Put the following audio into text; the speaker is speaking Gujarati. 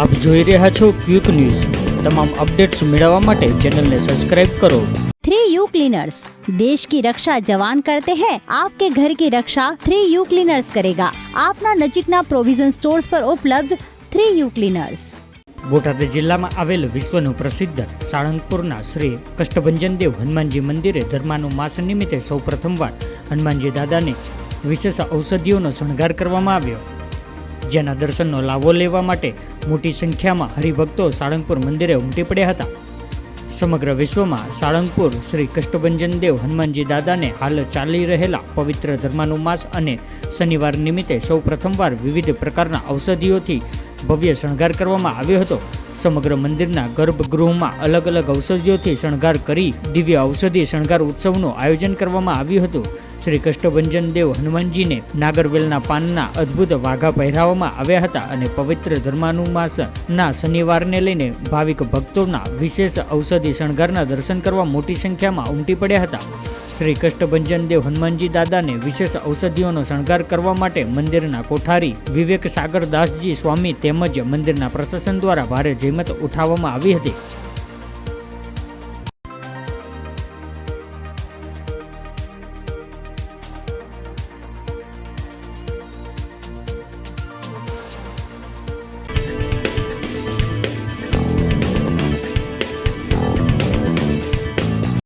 આપ જોઈ રહ્યા છો ક્વિક ન્યૂઝ. તમામ અપડેટ્સ મેળવવા માટે ચેનલને સબસ્ક્રાઇબ કરો. થ્રી યુ क्लीनर्स દેશ કી રક્ષા જવાન કરતે હૈ आपके घर की रक्षा थ्री यू ક્લીનર્સ કરેગા. આપના નજીકના પ્રોવિઝન સ્ટોર્સ પર ઉપલબ્ધ થ્રી યુ ક્લીનર્સ. બોટાદ જિલ્લામાં આવેલ વિશ્વનું પ્રસિદ્ધ સાળંગપુરના શ્રી કષ્ટભંજનદેવ હનુમાનજી મંદિરે ધર્માનું માસ નિમિત્તે સૌ પ્રથમવાર હનુમાનજી દાદાને વિશેષ ઔષધિઓનો શણગાર કરવામાં આવ્યો. જેના દર્શનનો લાભો લેવા માટે મોટી સંખ્યામાં હરિભક્તો સાળંગપુર મંદિરે ઉમટી પડ્યા હતા. સમગ્ર વિશ્વમાં સાળંગપુર શ્રી કષ્ટભંજન દેવ હનુમાનજી દાદાને હાલ ચાલી રહેલા પવિત્ર ધર્માનું માસ અને શનિવાર નિમિત્તે સૌ પ્રથમવાર વિવિધ પ્રકારના ઔષધિઓથી ભવ્ય શણગાર કરવામાં આવ્યો હતો. સમગ્ર મંદિરના ગર્ભગૃહમાં અલગ અલગ ઔષધિઓથી શણગાર કરી દિવ્ય ઔષધિ શણગાર ઉત્સવનું આયોજન કરવામાં આવ્યું હતું. શ્રી કષ્ટભંજન દેવ હનુમાનજીને નાગરવેલના પાનના અદ્ભુત વાઘા પહેરાવવામાં આવ્યા હતા અને પવિત્ર ધર્માનુમાસના શનિવારને લઈને ભાવિક ભક્તોના વિશેષ ઔષધિ શણગારના દર્શન કરવા મોટી સંખ્યામાં ઉમટી પડ્યા હતા. શ્રી કષ્ટભંજન દેવ હનુમાનજી દાદાને વિશેષ ઔષધિઓનો શણગાર કરવા માટે મંદિરના કોઠારી વિવેક સાગર દાસજી સ્વામી તેમજ મંદિરના પ્રશાસન દ્વારા ભારે જહેમત ઉઠાવવામાં આવી હતી.